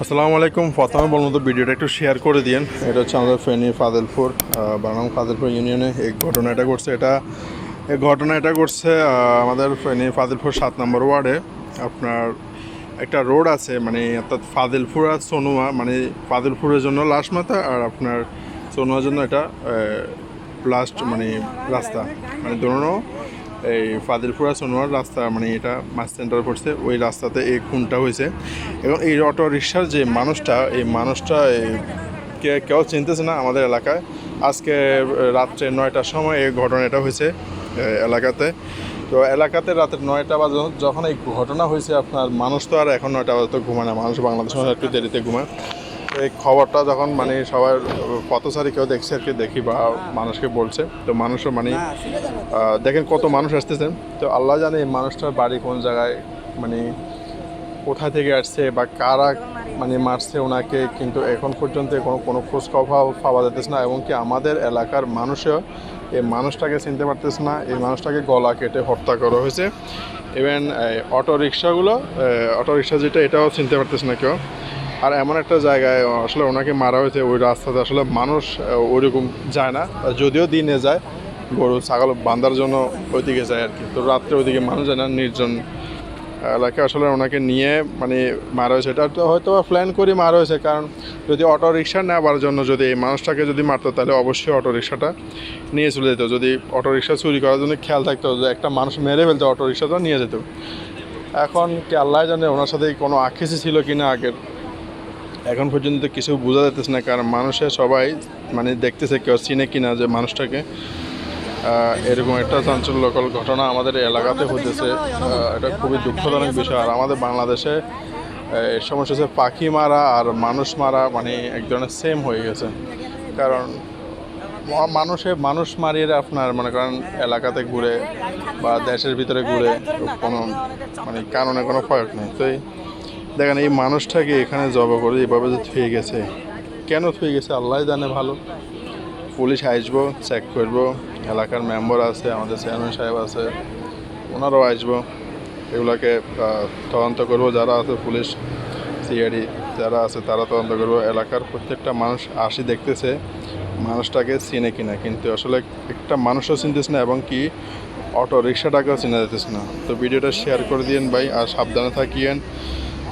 আসসালামু আলাইকুম প্রথমে বলব ভিডিওটা একটু শেয়ার করে দিন এটা হচ্ছে আমাদের ফেনী ফাদেলপুর বানাম ফাদেলপুর ইউনিয়নে এই ঘটনাটা ঘটছে। এটা এই ঘটনা এটা ঘটছে আমাদের ফেনী ফাদেলপুর সাত নম্বর ওয়ার্ডে। আপনার একটা রোড আছে মানে অর্থাৎ ফাদেলপুর আর সোনুয়া মানে ফাদেলপুরের জন্য লাস্ট মাথা আর আপনার সোনুয়ার জন্য এটা লাস্ট মানে রাস্তা। মানে ধরুন এই ফাদিলপুরা সোনোয়ার রাস্তা মানে এটা মাস সেন্টার পড়ছে। ওই রাস্তাতে এই খুনটা হয়েছে। এবং এই অটো রিক্সার যে মানুষটা, এই মানুষটা কে, কেউ চিনতেছে না আমাদের এলাকায়। আজকে রাত্রে নয়টার সময় এই ঘটনাটা হয়েছে এলাকাতে। তো এলাকাতে রাত্রে নয়টা বাজে, যখন এই ঘটনা হয়েছে আপনার, মানুষ তো আর এখন নয়টা বাজে তো ঘুমায় না। মানুষ বাংলাদেশ একটু দেরিতে ঘুমায়। এই খবরটা যখন মানে সবার পথচারী কেউ দেখছে আর কি দেখি বা মানুষকে বলছে তো মানুষও মানে দেখেন কত মানুষ আসতেছেন। তো আল্লাহ জানে এই মানুষটার বাড়ি কোন জায়গায় মানে কোথা থেকে আসছে বা কারা মানে মারছে ওনাকে কিন্তু এখন পর্যন্ত কোনো কোনো খোঁজ খবর পাওয়া যেতেছে না। এবং কি আমাদের এলাকার মানুষও এই মানুষটাকে চিনতে পারতেছে না এই মানুষটাকে গলা কেটে হত্যা করা হয়েছে। ইভেন অটো রিক্সাগুলো অটো রিক্সা যেটা এটাও চিনতে পারতেছে না কেউ। আর এমন একটা জায়গায় আসলে ওনাকে মারা হয়েছে, ওই রাস্তাতে আসলে মানুষ ওইরকম যায় না। যদিও দিনে যায়, গরু, ছাগল বান্ধার জন্য ওইদিকে যায় আর কি। তো রাত্রে ওইদিকে মানুষ যায় না, নির্জন এলাকায় আসলে ওনাকে নিয়ে মানে মারা হয়েছে। এটা তো হয়তো প্ল্যান করে মারা হয়েছে, কারণ যদি অটো রিক্সা নেওয়ার জন্য যদি এই মানুষটাকে যদি মারতো, তাহলে অবশ্যই অটো রিক্সাটা নিয়ে চলে যেত। যদি অটো রিক্সা চুরি করার জন্য খেয়াল থাকতো যে একটা মানুষ মেরে ফেলতো অটো রিক্সাটা নিয়ে যেত। এখন কি আল্লাহ জানে ওনার সাথে কোনো আখিসি ছিল কি না আগের এখন পর্যন্ত কিছু বোঝা যাচ্ছে না কারণ মানুষের সবাই মানে দেখতেছে কেউ চিনে কিনা যে মানুষটাকে। এরকম একটা চাঞ্চল্যকর ঘটনা আমাদের এলাকাতে হতেছে এটা খুবই দুঃখজনক বিষয়। আর আমাদের বাংলাদেশে সমস্যা হচ্ছে পাখি মারা আর মানুষ মারা মানে এক ধরনের সেম হয়ে গেছে। কারণ মানুষে মানুষ মারিয়ে আপনার মনে করেন এলাকাতে ঘুরে বা দেশের ভিতরে ঘুরে কোনো মানে কারণে কোনো প্রয়োগ নেই। তো দেখেন, এই মানুষটাকে এখানে জব করে এভাবে যে থুয়ে গেছে। কেন থুয়ে গেছে? আল্লাহ জানে ভালো। পুলিশ আসব চেক করব। এলাকার মেম্বার আছে, আমাদের চেয়ারম্যান সাহেব আছে, ওনারাও আসব। এগুলাকে তদন্ত করব। যারা আছে পুলিশ সিআইডি যারা আছে, তারা তদন্ত করব। এলাকার প্রত্যেকটা মানুষ আসি দেখতেছে, মানুষটাকে চিনে কিনা। কিন্তু আসলে একটা মানুষও চিনতেছে না এবং কি অটো রিক্সাটাকেও চিনে যেতেছে না। তো ভিডিওটা শেয়ার করে দিন ভাই, আর সাবধানে থাকিয়েন।